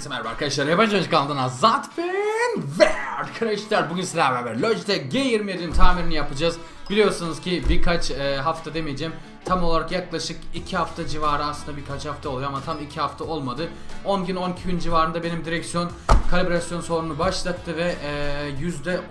Herkese merhaba arkadaşlar. Yabancı Oyuncu kanalından Azat ben ve arkadaşlar bugün sizlerle beraber Logitech G27'nin tamirini yapacağız. Biliyorsunuz ki birkaç e, hafta demeyeceğim. Tam olarak yaklaşık 2 hafta civarı aslında birkaç hafta oluyor ama tam 2 hafta olmadı. 10 gün 12 gün civarında benim direksiyon kalibrasyon sorunu başlattı ve e,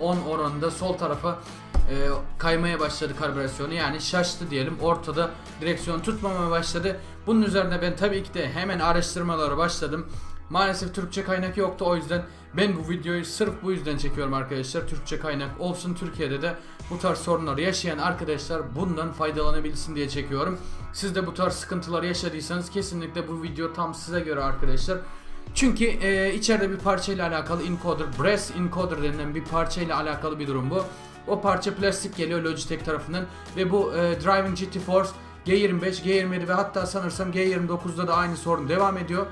%10 oranında sol tarafa e, kaymaya başladı kalibrasyonu yani şaştı diyelim ortada direksiyon tutmamaya başladı. Bunun üzerine ben tabii ki de hemen araştırmalara başladım. Maalesef Türkçe kaynak yoktu o yüzden ben bu videoyu sırf bu yüzden çekiyorum arkadaşlar. Türkçe kaynak olsun Türkiye'de de bu tarz sorunları yaşayan arkadaşlar bundan faydalanabilsin diye çekiyorum. Siz de bu tarz sıkıntılar yaşadıysanız kesinlikle bu video tam size göre arkadaşlar. Çünkü e, içeride bir parçayla alakalı encoder, brass encoder denilen bir parçayla alakalı bir durum bu. O parça plastik geliyor Logitech tarafından ve bu e, Driving GT Force G25, G27 ve hatta sanırsam G29'da da aynı sorun devam ediyor.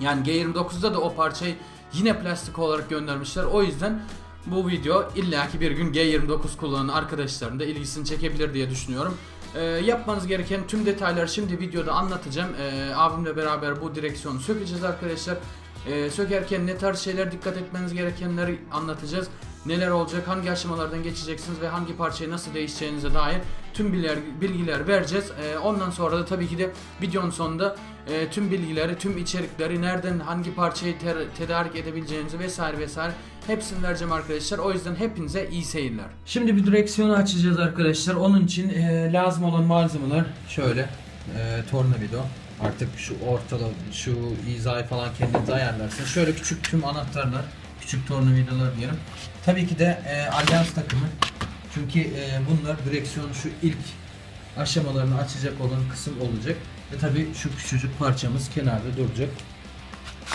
Yani G29'da da o parçayı yine plastik olarak göndermişler. O yüzden bu video illaki bir gün G29 kullanan arkadaşların da ilgisini çekebilir diye düşünüyorum. Ee, yapmanız gereken tüm detayları şimdi videoda anlatacağım. Ee, abimle beraber bu direksiyonu sökeceğiz arkadaşlar. Ee, sökerken ne tarz şeyler dikkat etmeniz gerekenleri anlatacağız. Neler olacak, hangi aşamalardan geçeceksiniz ve hangi parçayı nasıl değişeceğinize dair tüm bilgiler, bilgiler vereceğiz. Ee, ondan sonra da tabii ki de videonun sonunda e, tüm bilgileri, tüm içerikleri, nereden hangi parçayı ter- tedarik edebileceğinizi vesaire vesaire hepsini vereceğim arkadaşlar. O yüzden hepinize iyi seyirler. Şimdi bir direksiyonu açacağız arkadaşlar. Onun için e, lazım olan malzemeler şöyle e, tornavida. Artık şu ortada şu hizayı falan kendiniz ayarlarsınız. Şöyle küçük tüm anahtarlar, küçük tornavidalar diyelim. Tabii ki de e, alyans takımı. Çünkü e, bunlar direksiyonu şu ilk aşamalarını açacak olan kısım olacak. Ve tabii şu küçücük parçamız kenarda duracak.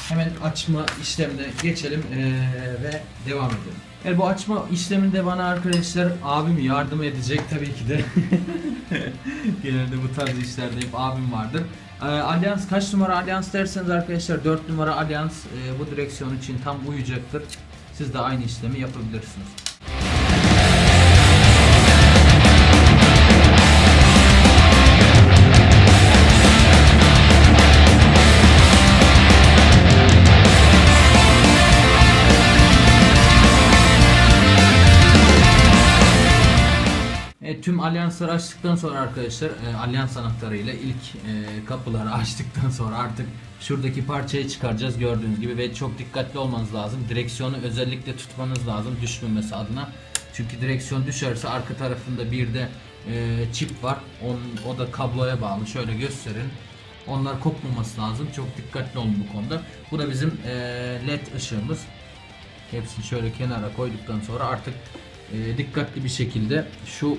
Hemen açma işlemine geçelim eee, ve devam edelim. Evet bu açma işleminde bana arkadaşlar abim yardım edecek tabii ki de. Genelde bu tarz işlerde hep abim vardır. Alyans kaç numara Alyans derseniz arkadaşlar 4 numara Alyans eee, bu direksiyon için tam uyacaktır. Siz de aynı işlemi yapabilirsiniz. E, tüm alyansları açtıktan sonra arkadaşlar e, alyans anahtarıyla ilk e, kapıları açtıktan sonra artık şuradaki parçayı çıkaracağız gördüğünüz gibi ve çok dikkatli olmanız lazım. Direksiyonu özellikle tutmanız lazım düşmemesi adına. Çünkü direksiyon düşerse arka tarafında bir de e, çip var. Onun, o da kabloya bağlı. Şöyle gösterin. Onlar kopmaması lazım. Çok dikkatli olun bu konuda. Bu da bizim e, led ışığımız. Hepsini şöyle kenara koyduktan sonra artık e, dikkatli bir şekilde şu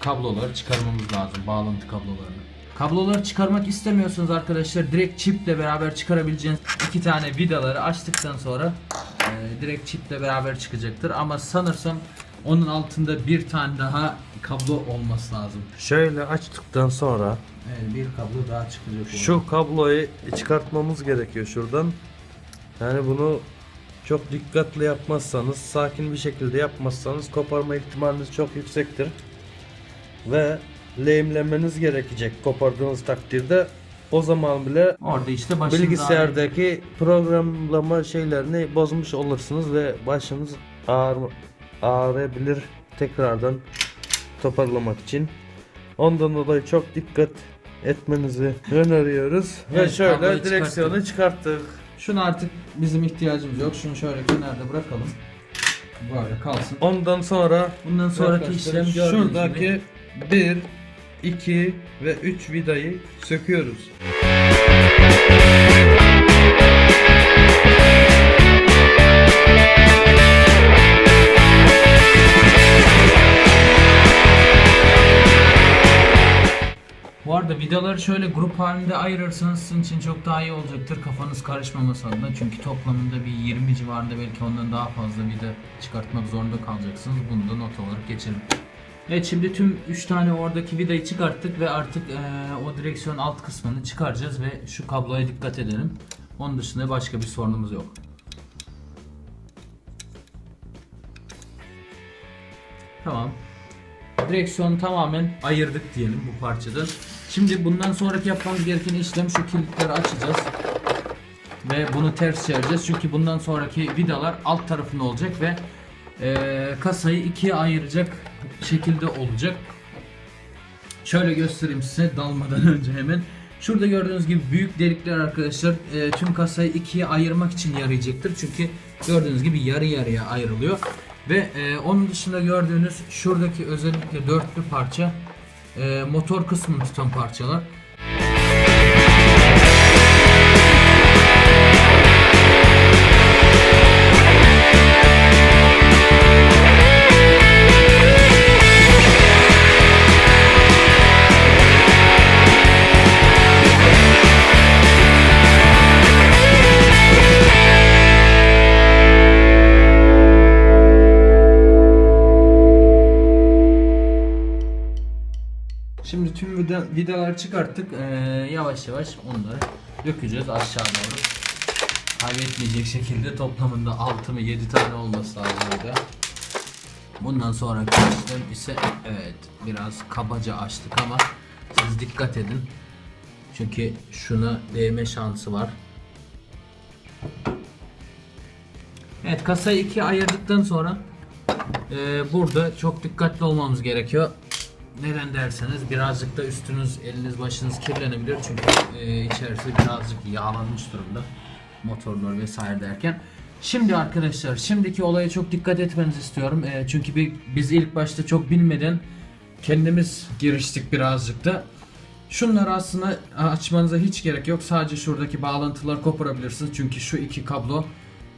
kabloları çıkarmamız lazım. Bağlantı kablolarını. Kabloları çıkarmak istemiyorsanız arkadaşlar direkt çiple beraber çıkarabileceğiniz iki tane vidaları açtıktan sonra e, direkt çiple beraber çıkacaktır. Ama sanırsam onun altında bir tane daha kablo olması lazım. Şöyle açtıktan sonra Evet, bir kablo daha çıkacak. şu kabloyu çıkartmamız gerekiyor şuradan. Yani bunu çok dikkatli yapmazsanız, sakin bir şekilde yapmazsanız koparma ihtimaliniz çok yüksektir. Ve lehimlemeniz gerekecek kopardığınız takdirde. O zaman bile orada işte başınız bilgisayardaki programlama şeylerini bozmuş olursunuz ve başınız ağrı, ağrıyabilir tekrardan toparlamak için. Ondan dolayı çok dikkat etmenizi öneriyoruz. Evet, ve şöyle direksiyonu çıkarttık. Şunu artık bizim ihtiyacımız yok. Şunu şöyle kenarda bırakalım. Böyle kalsın. Ondan sonra Bundan sonraki işlem gördüğünüz gibi şuradaki 1, 2 ve 3 vidayı söküyoruz. Bu arada vidaları şöyle grup halinde ayırırsanız sizin için çok daha iyi olacaktır. Kafanız karışmaması adına. Çünkü toplamında bir 20 civarında belki ondan daha fazla vida çıkartmak zorunda kalacaksınız. Bunu da not olarak geçelim. Evet şimdi tüm 3 tane oradaki vidayı çıkarttık ve artık eee, o direksiyon alt kısmını çıkaracağız ve şu kabloya dikkat edelim. Onun dışında başka bir sorunumuz yok. Tamam. Direksiyonu tamamen ayırdık diyelim bu parçadan. Şimdi bundan sonraki yapmamız gereken işlem şu kilitleri açacağız. ve bunu ters çevireceğiz. Çünkü bundan sonraki vidalar alt tarafında olacak ve e, kasayı ikiye ayıracak şekilde olacak. Şöyle göstereyim size dalmadan önce hemen. Şurada gördüğünüz gibi büyük delikler arkadaşlar e, tüm kasayı ikiye ayırmak için yarayacaktır. Çünkü gördüğünüz gibi yarı yarıya ayrılıyor. Ve e, onun dışında gördüğünüz şuradaki özellikle dörtlü parça e, motor kısmını tutan parçalar. Tüm vida, vidaları çıkarttık. Ee, yavaş yavaş onları dökeceğiz aşağı doğru. Kaybetmeyecek şekilde toplamında 6 mı 7 tane olması lazım burada. Bundan sonraki işlem ise evet biraz kabaca açtık ama siz dikkat edin. Çünkü şuna değme şansı var. Evet kasayı ikiye ayırdıktan sonra e, burada çok dikkatli olmamız gerekiyor. Neden derseniz birazcık da üstünüz, eliniz, başınız kirlenebilir çünkü e, içerisi birazcık yağlanmış durumda. Motorlar vesaire derken. Şimdi arkadaşlar, şimdiki olaya çok dikkat etmenizi istiyorum. E, çünkü bir, biz ilk başta çok bilmeden kendimiz giriştik birazcık da. Şunları aslında açmanıza hiç gerek yok. Sadece şuradaki bağlantıları koparabilirsiniz. Çünkü şu iki kablo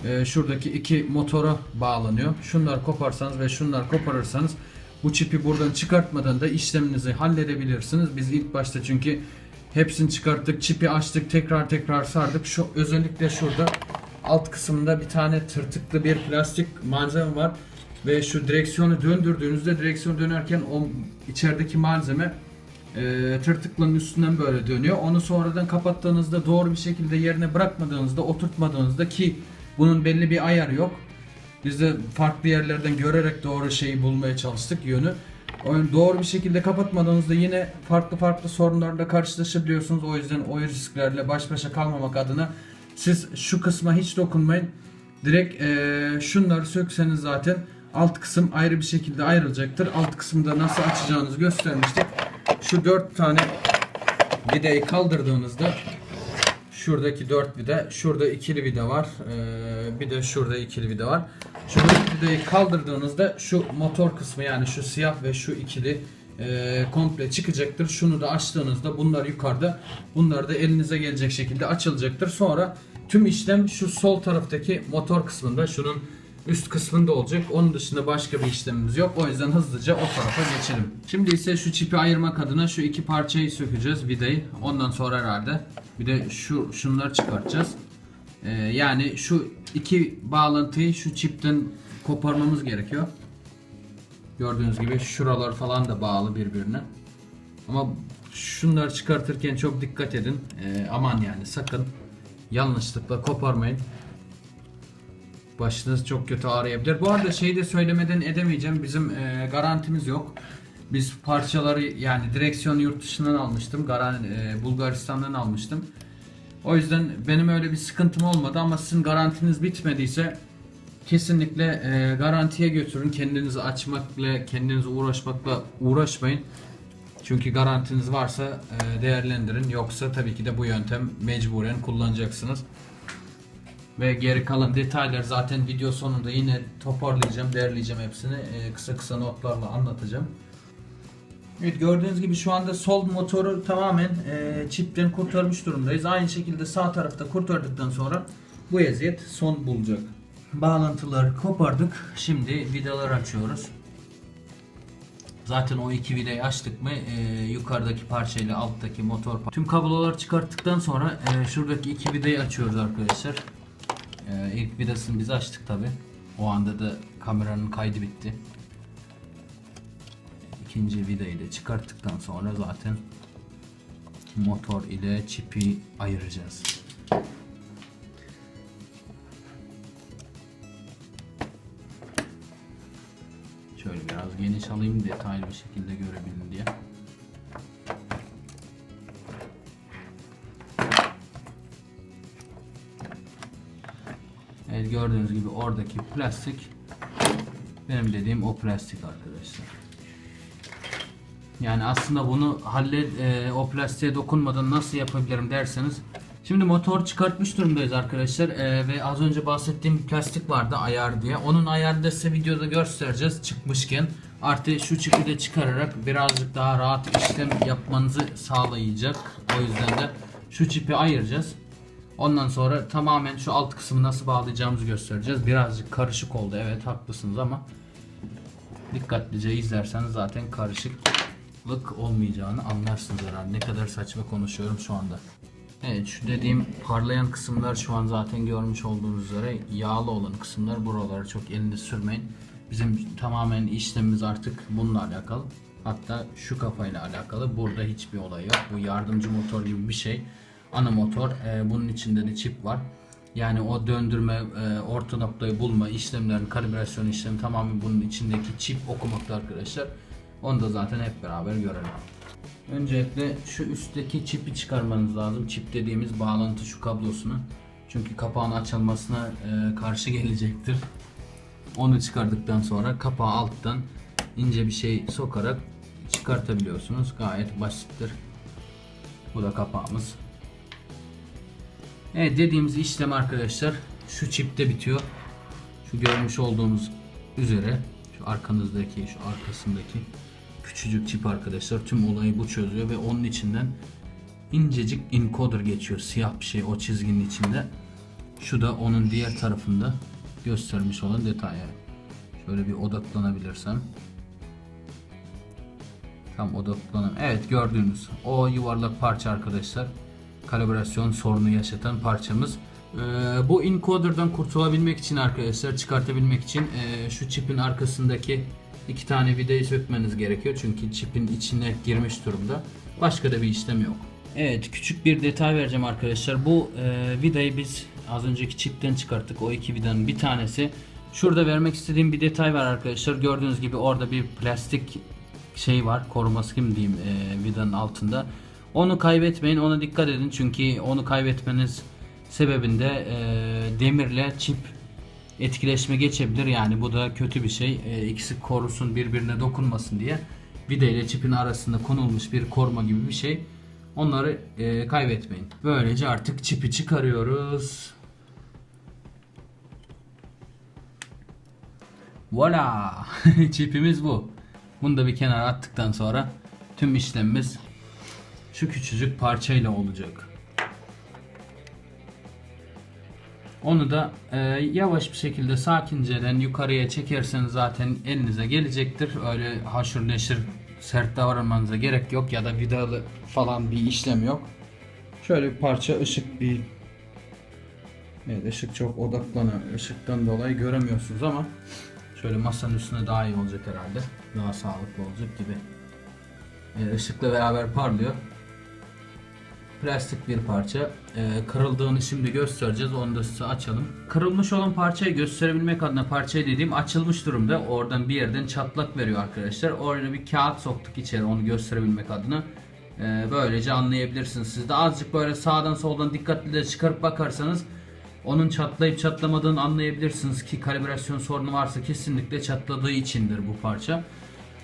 e, şuradaki iki motora bağlanıyor. Şunları koparsanız ve şunları koparırsanız bu çipi buradan çıkartmadan da işleminizi halledebilirsiniz. Biz ilk başta çünkü hepsini çıkarttık, çipi açtık, tekrar tekrar sardık. Şu özellikle şurada alt kısmında bir tane tırtıklı bir plastik malzeme var ve şu direksiyonu döndürdüğünüzde direksiyon dönerken o içerideki malzeme e, tırtıklının üstünden böyle dönüyor. Onu sonradan kapattığınızda doğru bir şekilde yerine bırakmadığınızda, oturtmadığınızda ki bunun belli bir ayarı yok. Biz de farklı yerlerden görerek doğru şeyi bulmaya çalıştık yönü. O yüzden doğru bir şekilde kapatmadığınızda yine farklı farklı sorunlarla karşılaşabiliyorsunuz. O yüzden o risklerle baş başa kalmamak adına siz şu kısma hiç dokunmayın. Direkt eee, şunları sökseniz zaten alt kısım ayrı bir şekilde ayrılacaktır. Alt kısımda nasıl açacağınızı göstermiştik. Şu dört tane vidayı kaldırdığınızda Şuradaki 4 vida, şurada ikili vida var. Ee, bir de şurada ikili vida var. Şu dört vidayı kaldırdığınızda şu motor kısmı yani şu siyah ve şu ikili e, komple çıkacaktır. Şunu da açtığınızda bunlar yukarıda. Bunlar da elinize gelecek şekilde açılacaktır. Sonra tüm işlem şu sol taraftaki motor kısmında şunun üst kısmında olacak. Onun dışında başka bir işlemimiz yok. O yüzden hızlıca o tarafa geçelim. Şimdi ise şu çipi ayırmak adına şu iki parçayı sökeceğiz vidayı. Ondan sonra herhalde bir de şu şunları çıkartacağız. Ee, yani şu iki bağlantıyı şu çipten koparmamız gerekiyor. Gördüğünüz gibi şuralar falan da bağlı birbirine. Ama şunları çıkartırken çok dikkat edin. Ee, aman yani sakın yanlışlıkla koparmayın. Başınız çok kötü ağrıyabilir. Bu arada şeyi de söylemeden edemeyeceğim. Bizim e, garantimiz yok. Biz parçaları yani direksiyonu yurt dışından almıştım. Garan, e, Bulgaristan'dan almıştım. O yüzden benim öyle bir sıkıntım olmadı ama sizin garantiniz bitmediyse kesinlikle e, garantiye götürün. Kendinizi açmakla, kendinizi uğraşmakla uğraşmayın. Çünkü garantiniz varsa e, değerlendirin. Yoksa tabii ki de bu yöntem mecburen kullanacaksınız. Ve geri kalan detaylar zaten video sonunda yine toparlayacağım, derleyeceğim hepsini. Ee, kısa kısa notlarla anlatacağım. Evet gördüğünüz gibi şu anda sol motoru tamamen e, çipten kurtarmış durumdayız. Aynı şekilde sağ tarafta kurtardıktan sonra bu eziyet son bulacak. Bağlantıları kopardık. Şimdi vidaları açıyoruz. Zaten o iki vidayı açtık mı e, yukarıdaki parçayla alttaki motor Tüm kabloları çıkarttıktan sonra e, şuradaki iki vidayı açıyoruz arkadaşlar. E, ilk vidasını biz açtık tabi. O anda da kameranın kaydı bitti. İkinci vidayı da çıkarttıktan sonra zaten motor ile çipi ayıracağız. Şöyle biraz geniş alayım detaylı bir şekilde görebilin diye. Gördüğünüz gibi oradaki plastik benim dediğim o plastik arkadaşlar. Yani aslında bunu hallet e, o plastiğe dokunmadan nasıl yapabilirim derseniz Şimdi motor çıkartmış durumdayız arkadaşlar E, ve az önce bahsettiğim plastik vardı ayar diye. Onun ayarını da size videoda göstereceğiz çıkmışken. Artı şu çipi de çıkararak birazcık daha rahat işlem yapmanızı sağlayacak. O yüzden de şu çipi ayıracağız. Ondan sonra tamamen şu alt kısmı nasıl bağlayacağımızı göstereceğiz. Birazcık karışık oldu evet haklısınız ama dikkatlice izlerseniz zaten karışıklık olmayacağını anlarsınız herhalde. Ne kadar saçma konuşuyorum şu anda. Evet şu dediğim parlayan kısımlar şu an zaten görmüş olduğunuz üzere yağlı olan kısımlar buralara çok elinde sürmeyin. Bizim tamamen işlemimiz artık bununla alakalı. Hatta şu kafayla alakalı. Burada hiçbir olay yok. Bu yardımcı motor gibi bir şey. Ana motor. e, bunun içinde de çip var. Yani o döndürme, e, orta noktayı bulma işlemlerin, kalibrasyon işlemi tamamen bunun içindeki çip okumakta arkadaşlar. Onu da zaten hep beraber görelim. Öncelikle şu üstteki çipi çıkarmanız lazım. Çip dediğimiz bağlantı şu kablosunu. Çünkü kapağın açılmasına e, karşı gelecektir. Onu çıkardıktan sonra kapağı alttan ince bir şey sokarak çıkartabiliyorsunuz. Gayet basittir. Bu da kapağımız. Evet dediğimiz işlem arkadaşlar şu çipte bitiyor. Şu görmüş olduğunuz üzere şu arkanızdaki şu arkasındaki küçücük çip arkadaşlar tüm olayı bu çözüyor ve onun içinden incecik encoder geçiyor siyah bir şey o çizginin içinde. Şu da onun diğer tarafında göstermiş olan detay. yani. Şöyle bir odaklanabilirsem. Tam odaklanam. Evet gördüğünüz o yuvarlak parça arkadaşlar. Kalibrasyon sorunu yaşatan parçamız. Ee, bu encoder'dan kurtulabilmek için arkadaşlar çıkartabilmek için e, şu çipin arkasındaki iki tane vidayı sökmeniz gerekiyor. Çünkü çipin içine girmiş durumda. Başka da bir işlem yok. Evet küçük bir detay vereceğim arkadaşlar. Bu e, vidayı biz az önceki çipten çıkarttık. O iki vidanın bir tanesi. Şurada vermek istediğim bir detay var arkadaşlar. Gördüğünüz gibi orada bir plastik şey var. Koruması kim diyeyim e, vidanın altında. Onu kaybetmeyin. Ona dikkat edin. Çünkü onu kaybetmeniz sebebinde e, demirle çip etkileşme geçebilir. Yani bu da kötü bir şey. E, ikisi korusun birbirine dokunmasın diye vida ile çipin arasında konulmuş bir koruma gibi bir şey. Onları e, kaybetmeyin. Böylece artık çipi çıkarıyoruz. Voila! Çipimiz bu. Bunu da bir kenara attıktan sonra tüm işlemimiz şu küçücük parçayla olacak. Onu da e, yavaş bir şekilde sakinceden yukarıya çekerseniz zaten elinize gelecektir. Öyle haşır neşir sert davranmanıza gerek yok ya da vidalı falan bir işlem yok. Şöyle bir parça ışık bir Evet ışık çok odaklanıyor. Işıktan dolayı göremiyorsunuz ama şöyle masanın üstüne daha iyi olacak herhalde. Daha sağlıklı olacak gibi. Evet, ışıkla beraber parlıyor plastik bir parça. Ee, kırıldığını şimdi göstereceğiz. Onu da size açalım. Kırılmış olan parçayı gösterebilmek adına parçayı dediğim açılmış durumda. Oradan bir yerden çatlak veriyor arkadaşlar. Oraya bir kağıt soktuk içeri onu gösterebilmek adına. Ee, böylece anlayabilirsiniz. Siz de azıcık böyle sağdan soldan dikkatli de çıkarıp bakarsanız onun çatlayıp çatlamadığını anlayabilirsiniz ki kalibrasyon sorunu varsa kesinlikle çatladığı içindir bu parça.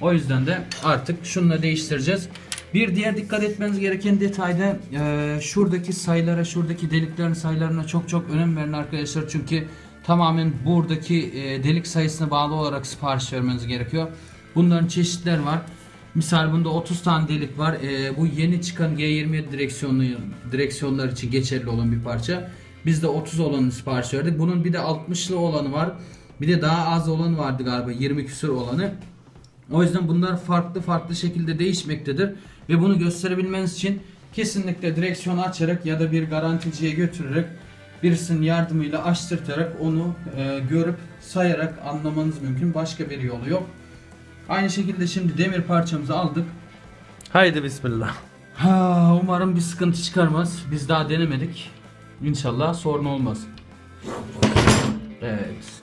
O yüzden de artık şununla değiştireceğiz. Bir diğer dikkat etmeniz gereken detayda e, şuradaki sayılara, şuradaki deliklerin sayılarına çok çok önem verin arkadaşlar. Çünkü tamamen buradaki e, delik sayısına bağlı olarak sipariş vermeniz gerekiyor. Bunların çeşitler var. Misal bunda 30 tane delik var. E, bu yeni çıkan G27 direksiyonlu direksiyonlar için geçerli olan bir parça. Biz de 30 olanı sipariş verdik. Bunun bir de 60'lı olanı var. Bir de daha az olanı vardı galiba 20 küsur olanı. O yüzden bunlar farklı farklı şekilde değişmektedir. Ve bunu gösterebilmeniz için kesinlikle direksiyonu açarak ya da bir garanticiye götürerek birisinin yardımıyla açtırtarak onu e, görüp sayarak anlamanız mümkün. Başka bir yolu yok. Aynı şekilde şimdi demir parçamızı aldık. Haydi bismillah. Ha, umarım bir sıkıntı çıkarmaz. Biz daha denemedik. İnşallah sorun olmaz. Evet.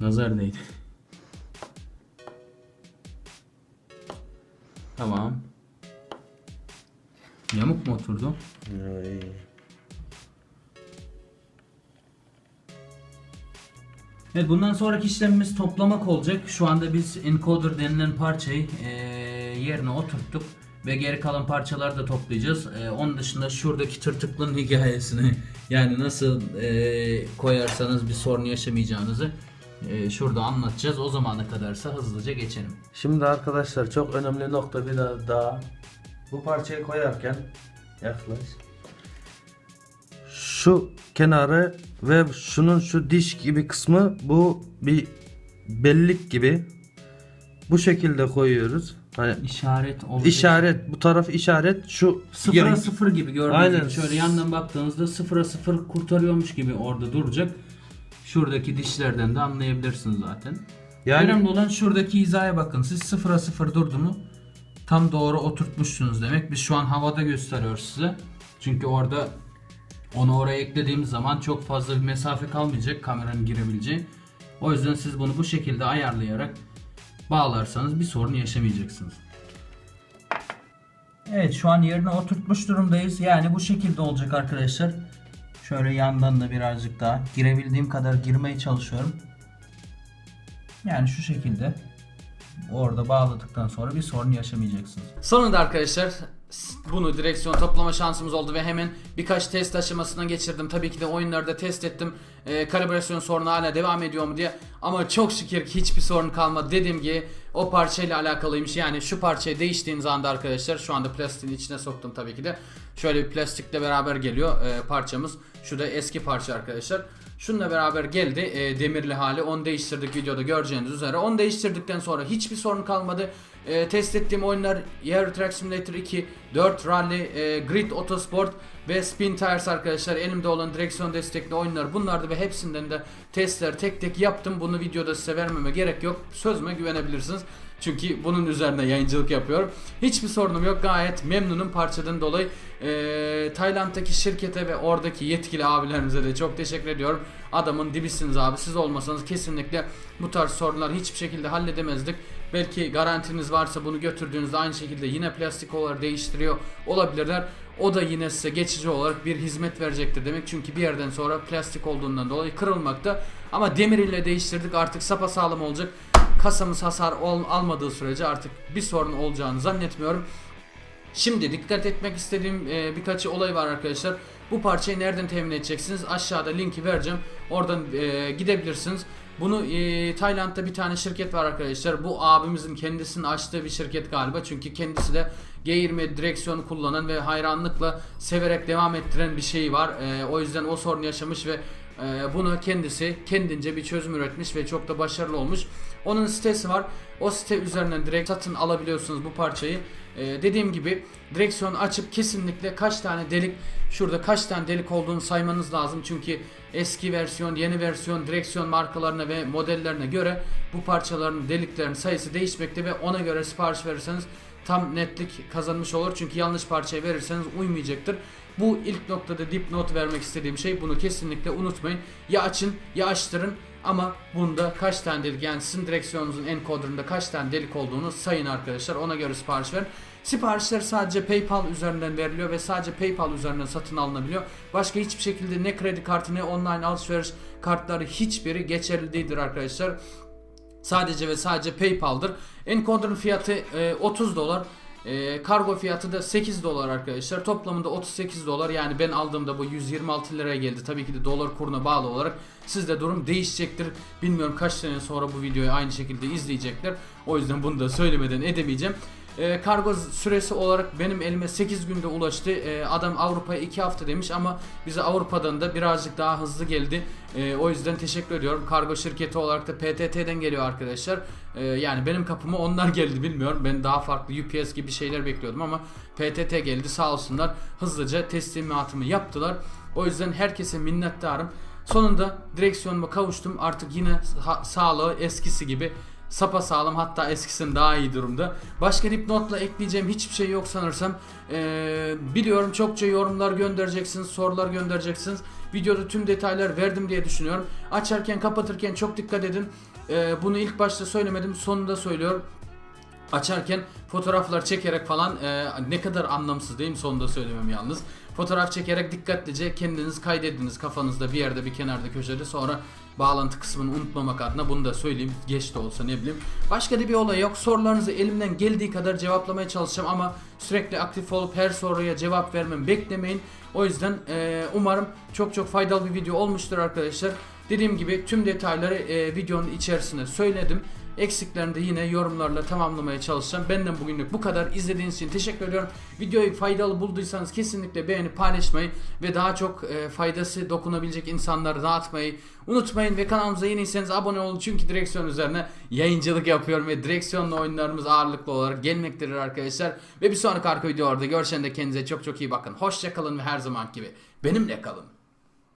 Nazar değdi. Tamam. Yamuk mu oturdu? Evet bundan sonraki işlemimiz toplamak olacak. Şu anda biz encoder denilen parçayı eee, yerine oturttuk ve geri kalan parçaları da toplayacağız. Eee, onun dışında şuradaki tırtıklının hikayesini yani nasıl eee, koyarsanız bir sorun yaşamayacağınızı eee, şurada anlatacağız. O zamana kadarsa hızlıca geçelim. Şimdi arkadaşlar çok önemli nokta bir daha, daha. Bu parçayı koyarken yaklaş. Şu kenarı ve şunun şu diş gibi kısmı bu bir bellik gibi. Bu şekilde koyuyoruz. Hani İşaret olacak. işaret bu taraf işaret şu Sıfıra sıfır gibi gördüğünüz Aynen. gibi şöyle yandan baktığınızda sıfıra sıfır kurtarıyormuş gibi orada duracak. Şuradaki dişlerden de anlayabilirsiniz zaten. Yani- Önemli olan şuradaki hizaya bakın. Siz sıfıra sıfır durdu mu tam doğru oturtmuşsunuz demek. Biz şu an havada gösteriyoruz size. Çünkü orada onu oraya eklediğimiz zaman çok fazla bir mesafe kalmayacak kameranın girebileceği. O yüzden siz bunu bu şekilde ayarlayarak bağlarsanız bir sorun yaşamayacaksınız. Evet şu an yerine oturtmuş durumdayız. Yani bu şekilde olacak arkadaşlar. Şöyle yandan da birazcık daha girebildiğim kadar girmeye çalışıyorum. Yani şu şekilde orada bağladıktan sonra bir sorun yaşamayacaksınız. Sonunda arkadaşlar bunu direksiyon toplama şansımız oldu ve hemen birkaç test aşamasına geçirdim. Tabii ki de oyunlarda test ettim. Ee, kalibrasyon sorunu hala devam ediyor mu diye. Ama çok şükür ki hiçbir sorun kalmadı. Dediğim gibi o parçayla alakalıymış. Yani şu parçayı değiştiğiniz anda arkadaşlar şu anda plastiğin içine soktum tabii ki de. Şöyle bir plastikle beraber geliyor e, parçamız. Şu da eski parça arkadaşlar. Şununla beraber geldi e, demirli hali. Onu değiştirdik videoda göreceğiniz üzere. Onu değiştirdikten sonra hiçbir sorun kalmadı. E, test ettiğim oyunlar Euro Truck Simulator 2, 4 Rally, e, Grid Autosport ve Spin Tires arkadaşlar. Elimde olan direksiyon destekli oyunlar bunlardı ve hepsinden de testler tek tek yaptım. Bunu videoda size vermeme gerek yok. Sözüme güvenebilirsiniz. Çünkü bunun üzerine yayıncılık yapıyorum. Hiçbir sorunum yok. Gayet memnunum parçadan dolayı. Ee, Tayland'daki şirkete ve oradaki yetkili abilerimize de çok teşekkür ediyorum. Adamın dibisiniz abi. Siz olmasanız kesinlikle bu tarz sorunları hiçbir şekilde halledemezdik. Belki garantiniz varsa bunu götürdüğünüzde aynı şekilde yine plastik olarak değiştiriyor olabilirler. O da yine size geçici olarak bir hizmet verecektir demek. Çünkü bir yerden sonra plastik olduğundan dolayı kırılmakta. Ama demir ile değiştirdik artık sapasağlam olacak. Kasamız hasar ol- almadığı sürece artık bir sorun olacağını zannetmiyorum. Şimdi dikkat etmek istediğim e, birkaç olay var arkadaşlar. Bu parçayı nereden temin edeceksiniz? Aşağıda linki vereceğim. Oradan e, gidebilirsiniz. Bunu e, Tayland'da bir tane şirket var arkadaşlar. Bu abimizin kendisinin açtığı bir şirket galiba. Çünkü kendisi de G20 direksiyonu kullanan ve hayranlıkla severek devam ettiren bir şey var. E, o yüzden o sorunu yaşamış ve e, bunu kendisi kendince bir çözüm üretmiş ve çok da başarılı olmuş. Onun sitesi var. O site üzerinden direkt satın alabiliyorsunuz bu parçayı. Ee, dediğim gibi direksiyon açıp kesinlikle kaç tane delik şurada kaç tane delik olduğunu saymanız lazım. Çünkü eski versiyon, yeni versiyon direksiyon markalarına ve modellerine göre bu parçaların deliklerin sayısı değişmekte ve ona göre sipariş verirseniz tam netlik kazanmış olur. Çünkü yanlış parçayı verirseniz uymayacaktır. Bu ilk noktada dipnot vermek istediğim şey bunu kesinlikle unutmayın. Ya açın ya açtırın ama bunda kaç tane delik yani sizin direksiyonunuzun encoderında kaç tane delik olduğunu sayın arkadaşlar. Ona göre sipariş verin. Siparişler sadece PayPal üzerinden veriliyor ve sadece PayPal üzerinden satın alınabiliyor. Başka hiçbir şekilde ne kredi kartı ne online alışveriş kartları hiçbiri geçerli değildir arkadaşlar. Sadece ve sadece PayPal'dır. Encoder'ın fiyatı e, 30 dolar. E, kargo fiyatı da 8 dolar arkadaşlar. Toplamında 38 dolar. Yani ben aldığımda bu 126 liraya geldi. Tabii ki de dolar kuruna bağlı olarak sizde durum değişecektir. Bilmiyorum kaç sene sonra bu videoyu aynı şekilde izleyecekler. O yüzden bunu da söylemeden edemeyeceğim. E, kargo süresi olarak benim elime 8 günde ulaştı. E, adam Avrupa'ya 2 hafta demiş ama bize Avrupa'dan da birazcık daha hızlı geldi. E, o yüzden teşekkür ediyorum. Kargo şirketi olarak da PTT'den geliyor arkadaşlar. E, yani benim kapıma onlar geldi bilmiyorum. Ben daha farklı UPS gibi şeyler bekliyordum ama PTT geldi sağ olsunlar. Hızlıca teslimatımı yaptılar. O yüzden herkese minnettarım. Sonunda direksiyonuma kavuştum. Artık yine sağlığı eskisi gibi sapa sağlam hatta eskisinden daha iyi durumda. Başka dipnotla ekleyeceğim hiçbir şey yok sanırsam. Ee, biliyorum çokça yorumlar göndereceksiniz, sorular göndereceksiniz. Videoda tüm detaylar verdim diye düşünüyorum. Açarken kapatırken çok dikkat edin. Ee, bunu ilk başta söylemedim, sonunda söylüyorum. açarken fotoğraflar çekerek falan e, ne kadar anlamsız değil mi sonunda söylemem yalnız. Fotoğraf çekerek dikkatlice kendiniz kaydediniz kafanızda bir yerde bir kenarda köşede sonra bağlantı kısmını unutmamak adına bunu da söyleyeyim geç de olsa ne bileyim. Başka da bir olay yok sorularınızı elimden geldiği kadar cevaplamaya çalışacağım ama sürekli aktif olup her soruya cevap vermem beklemeyin. O yüzden e, umarım çok çok faydalı bir video olmuştur arkadaşlar. Dediğim gibi tüm detayları e, videonun içerisinde söyledim. Eksiklerini de yine yorumlarla tamamlamaya çalışacağım. Benden bugünlük bu kadar. İzlediğiniz için teşekkür ediyorum. Videoyu faydalı bulduysanız kesinlikle beğenip paylaşmayı ve daha çok e, faydası dokunabilecek insanlara dağıtmayı unutmayın. Ve kanalımıza yeniyseniz abone olun. Çünkü direksiyon üzerine yayıncılık yapıyorum ve direksiyonlu oyunlarımız ağırlıklı olarak gelmektedir arkadaşlar. Ve bir sonraki arka videolarda görüşen de kendinize çok çok iyi bakın. Hoşçakalın ve her zaman gibi benimle kalın.